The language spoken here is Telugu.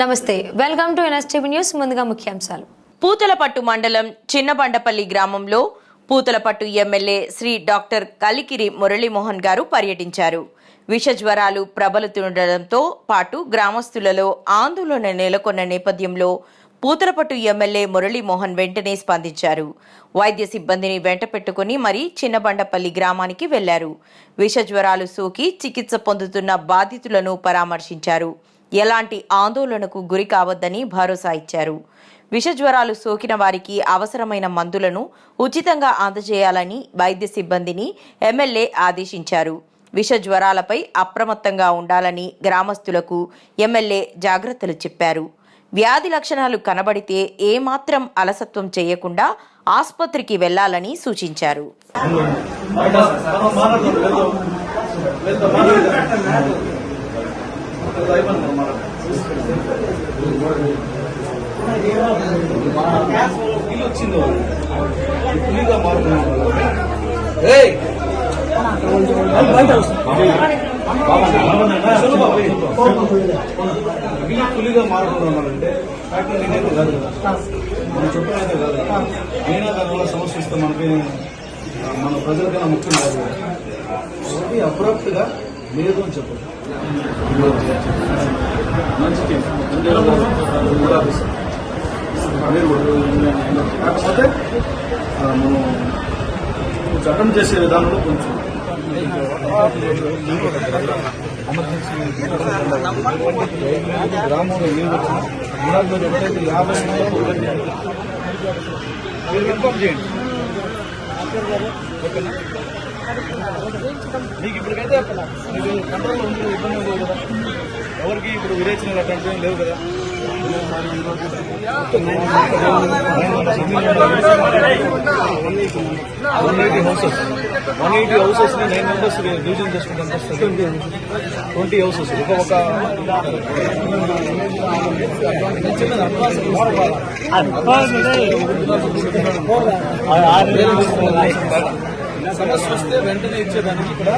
నమస్తే వెల్కమ్ టు ఎన్ఎస్టీవీ న్యూస్ ముందుగా ముఖ్యాంశాలు. పూతలపట్టు మండలం చిన్నబండపల్లి గ్రామంలో పూతలపట్టు ఎమ్మెల్యే శ్రీ డాక్టర్ కలికిరి మురళీమోహన్ గారు పర్యటించారు. విష జ్వరాలు ప్రబలుతుండటంతో పాటు గ్రామస్తులలో ఆందోళన నెలకొన్న నేపథ్యంలో పూతలపట్టు ఎమ్మెల్యే మురళీమోహన్ వెంటనే స్పందించారు. వైద్య సిబ్బందిని వెంట పెట్టుకుని మరీ చిన్నబండపల్లి గ్రామానికి వెళ్ళారు. విష జ్వరాలు సోకి చికిత్స పొందుతున్న బాధితులను పరామర్శించారు. ఎలాంటి ఆందోళనకు గురి కావద్దని భరోసా ఇచ్చారు. విష జ్వరాలు సోకిన వారికి అవసరమైన మందులను ఉచితంగా అందజేయాలని వైద్య సిబ్బందిని ఎమ్మెల్యే ఆదేశించారు. విష జ్వరాలపై అప్రమత్తంగా ఉండాలని గ్రామస్తులకు ఎమ్మెల్యే జాగ్రత్తలు చెప్పారు. వ్యాధి లక్షణాలు కనబడితే ఏమాత్రం అలసత్వం చేయకుండా ఆసుపత్రికి వెళ్ళాలని సూచించారు. ఇల్లు పులిగా మారుతున్నామంటే ఫ్యాక్టరీ నేనైతే కాదు కదా మన చుట్టాలైతే కాదు కదా అయినా దానివల్ల సమస్య వస్తే మనకి మన ప్రజలకైనా ముఖ్యం కాదు కదా. ఒకటి గా లేదు అని చెప్పదు మంచి కాకపోతే మనం చట్టం చేసే విధానంలో కొంచెం గ్రామంలో ఏం వచ్చినా గుణాలు ఎప్పుడైతే యాభై ఇన్ఫార్మ్ చేయండి. ఓకేనా? మీకు ఇప్పటికైతే మీరు కంట్రోల్లో ఉంటుంది ఇబ్బంది లేదు కదా. ఎవరికి ఇప్పుడు విరేచనలు అట్లాంటివి లేవు కదా. One eighty houses one eighty హౌసెస్ని nine members division చేసుకుంటాం ట్వంటీ హౌసెస్ ఒక ఒక సమస్య వస్తే వెంటనే ఇచ్చేదానికి ఇక్కడ